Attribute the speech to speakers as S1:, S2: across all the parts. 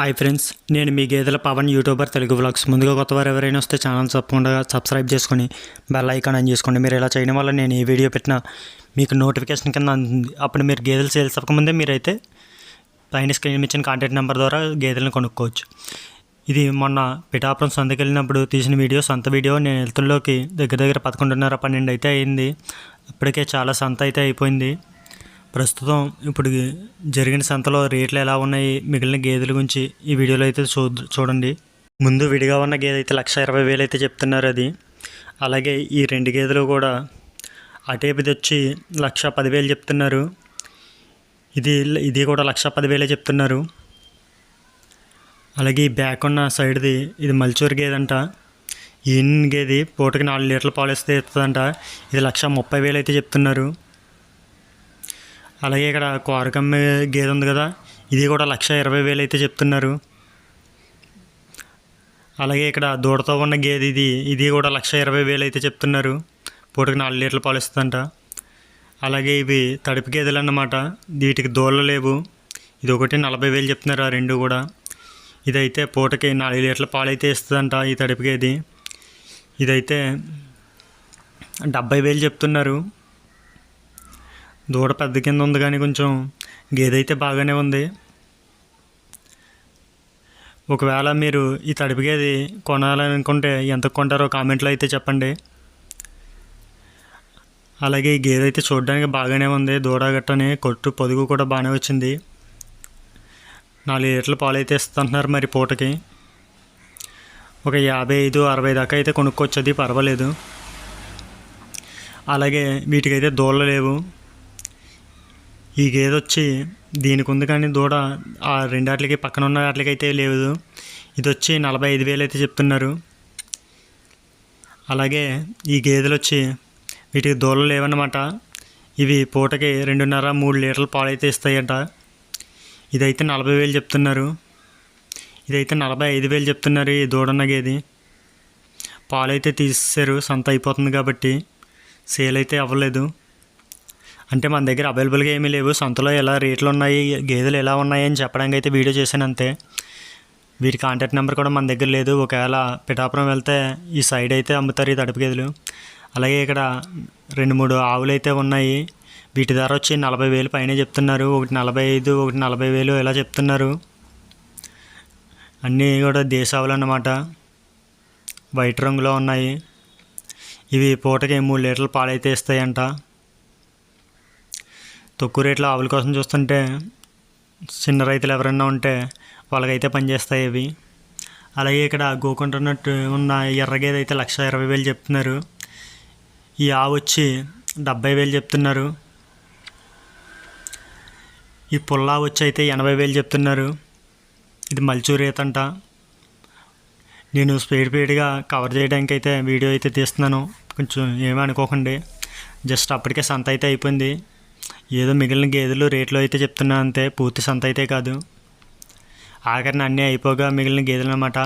S1: Hi friends నేను మీ గేదెల Pawan YouTuber Telugu vlogs. ముందుగా కొత్తవారు ఎవరైనా వస్తే ఛానల్ తప్పకుండా సబ్స్క్రైబ్ చేసుకొని బెల్ ఐకాన్ ఆన్ చేసుకోండి మీరు ఇలా చేయడం వల్ల నేను ఈ వీడియో పెట్టినా మీకు నోటిఫికేషన్ కింద అందుతుంది అప్పుడు మీరు గేదెలు సేల్స్ అవ్వకముందే మీరైతే పైన స్క్రీన్ ఇచ్చిన కాంటాక్ట్ నెంబర్ ద్వారా గేదెలను కొనుక్కోవచ్చు. ఇది మొన్న పిఠాపురం సంతకి వెళ్ళినప్పుడు తీసిన వీడియో సొంత వీడియో. నేను వెళ్తుల్లోకి దగ్గర దగ్గర పదకొండున్నర పన్నెండు అయితే అయింది. ఇప్పటికే చాలా సంత అయితే అయిపోయింది. ప్రస్తుతం ఇప్పుడు జరిగిన సంతలో రేట్లు ఎలా ఉన్నాయి మిగిలిన గేదెల గురించి ఈ వీడియోలో అయితే చూ చూడండి. ముందు విడిగా ఉన్న గేదె అయితే లక్ష ఇరవై వేలు అయితే చెప్తున్నారు అది. అలాగే ఈ రెండు గేదెలు కూడా అటేపుది వచ్చి లక్ష పదివేలు చెప్తున్నారు. ఇది ఇది కూడా లక్ష పదివేలే చెప్తున్నారు. అలాగే ఈ బ్యాక్ ఉన్న సైడ్ది ఇది మల్చూరు గేదంట. ఈ గేది పూటకి నాలుగు లీటర్ల పాలు ఇస్తే ఇస్తుందంట ఇది లక్ష ముప్పై వేలు అయితే చెప్తున్నారు. అలాగే ఇక్కడ కోరకమ్మ గేదె ఉంది కదా ఇది కూడా లక్ష ఇరవై వేలు అయితే చెప్తున్నారు. అలాగే ఇక్కడ దూడతో ఉన్న గేదె ఇది ఇది కూడా లక్ష ఇరవై వేలు అయితే చెప్తున్నారు. పూటకి నాలుగు లీటర్ల పాలు ఇస్తుందంట. అలాగే ఇవి తడిపి గేదెలు అన్నమాట వీటికి దూడలు లేవు. ఇది ఒకటి నలభై వేలు చెప్తున్నారు ఆ రెండు కూడా. ఇదైతే పూటకి నాలుగు లీటర్ల పాలు అయితే ఇస్తుందంట ఈ తడిపి గేది. ఇదైతే డెబ్బై వేలు చెప్తున్నారు. దూడ పెద్ద కింద ఉంది కానీ కొంచెం గేదె అయితే బాగానే ఉంది. ఒకవేళ మీరు ఈ తడిపి గేది కొనాలనుకుంటే ఎంత కొంటారో కామెంట్లో అయితే చెప్పండి. అలాగే ఈ గేదె అయితే చూడడానికి బాగానే ఉంది. దూడ గట్టని కొట్టు పొదుగు కూడా బాగానే వచ్చింది. నాలుగు లీటర్ల పాలు అయితే ఇస్తుంటున్నారు మరి పూటకి. ఒక యాభై ఐదు అరవై దాకా అయితే కొనుక్కొచ్చది పర్వాలేదు. అలాగే వీటికైతే దూడలు లేవు. ఈ గేదె వచ్చి దీనికి ఉంది కానీ దూడ ఆ రెండాట్లకి పక్కన ఉన్న వాటికి అయితే లేదు ఇది వచ్చి నలభై ఐదు వేలు అయితే చెప్తున్నారు. అలాగే ఈ గేదెలు వచ్చి వీటికి దూడలు లేవన్నమాట. ఇవి పూటకి రెండున్నర మూడు లీటర్ల పాలు అయితే ఇస్తాయంట. ఇదైతే నలభై వేలు చెప్తున్నారు. ఇదైతే నలభై ఐదు వేలు చెప్తున్నారు ఈ దూడన్న గేది. పాలు అయితే తీసేశారు సంత అయిపోతుంది కాబట్టి. సేల్ అయితే అవ్వలేదు. అంటే మన దగ్గర అవైలబుల్గా ఏమీ లేవు. సొంతలో ఎలా రేట్లు ఉన్నాయి గేదెలు ఎలా ఉన్నాయి అని చెప్పడానికి అయితే వీడియో చేశాను అంతే. వీటి కాంటాక్ట్ నెంబర్ కూడా మన దగ్గర లేదు. ఒకవేళ పిఠాపురం వెళ్తే ఈ సైడ్ అయితే అమ్ముతారు ఈ తడుపు గేదెలు. అలాగే ఇక్కడ రెండు మూడు ఆవులు అయితే ఉన్నాయి. వీటి ధర వచ్చి నలభై వేలు పైన చెప్తున్నారు. ఒకటి నలభై ఐదు ఒకటి నలభై వేలు ఇలా చెప్తున్నారు. అన్నీ కూడా దేశావులు అన్నమాట. వైట్ రంగులో ఉన్నాయి. ఇవి పూటకి మూడు లీటర్లు పాలైతే ఇస్తాయంట. తక్కువ రేట్లో ఆవుల కోసం చూస్తుంటే చిన్న రైతులు ఎవరైనా ఉంటే వాళ్ళకైతే పనిచేస్తాయి అవి. అలాగే ఇక్కడ గోకుంటున్నట్టు ఉన్న ఎర్రగేది అయితే లక్ష ఇరవై వేలు చెప్తున్నారు. ఈ ఆవు వచ్చి డెబ్బై వేలు చెప్తున్నారు. ఈ పుల్లా వచ్చి అయితే ఎనభై వేలు చెప్తున్నారు. ఇది మల్చూరేత్ అంట. నేను స్పీడ్ స్పీడ్గా కవర్ చేయడానికి అయితే వీడియో అయితే తీస్తున్నాను. కొంచెం ఏమీ అనుకోకండి. జస్ట్ అప్పటికే సంత అయితే అయిపోయింది. ఏదో మిగిలిన గేదెలు రేట్లు అయితే చెప్తున్నా అంతే పూర్తి సంత అయితే కాదు. ఆఖరిని అన్నీ అయిపోగా మిగిలిన గేదెలు అనమాట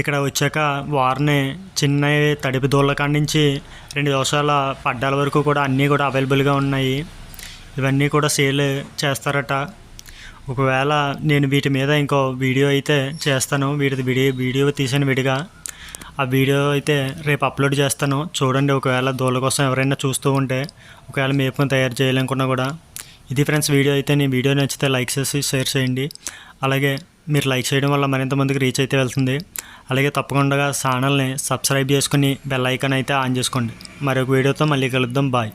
S1: ఇక్కడ వచ్చాక వారిని చిన్న తడిపి దూళ్ళ కాడి నుంచి రెండు దోషాల పడ్డాల వరకు కూడా అన్నీ కూడా అవైలబుల్గా ఉన్నాయి. ఇవన్నీ కూడా సేల్ చేస్తారట. ఒకవేళ నేను వీటి మీద ఇంకో వీడియో అయితే చేస్తాను. వీటి వీడియో వీడియో తీసాను విడిగా. ఆ వీడియో అయితే రేపు అప్లోడ్ చేస్తాను. చూడండి ఒకవేళ దూల కోసం ఎవరైనా చూస్తూ ఉంటే ఒకవేళ మేపుకొని తయారు చేయాలనుకున్నా కూడా. ఇది ఫ్రెండ్స్ వీడియో అయితే నేను వీడియో నచ్చితే లైక్ చేసి షేర్ చేయండి. అలాగే మీరు లైక్ చేయడం వల్ల మరింత మందికి రీచ్ అయితే వెళ్తుంది. అలాగే తప్పకుండా ఛానల్ని సబ్స్క్రైబ్ చేసుకుని బెల్ ఐకాన్ అయితే ఆన్ చేసుకోండి. మరొక వీడియోతో మళ్ళీ కలుద్దాం. బాయ్.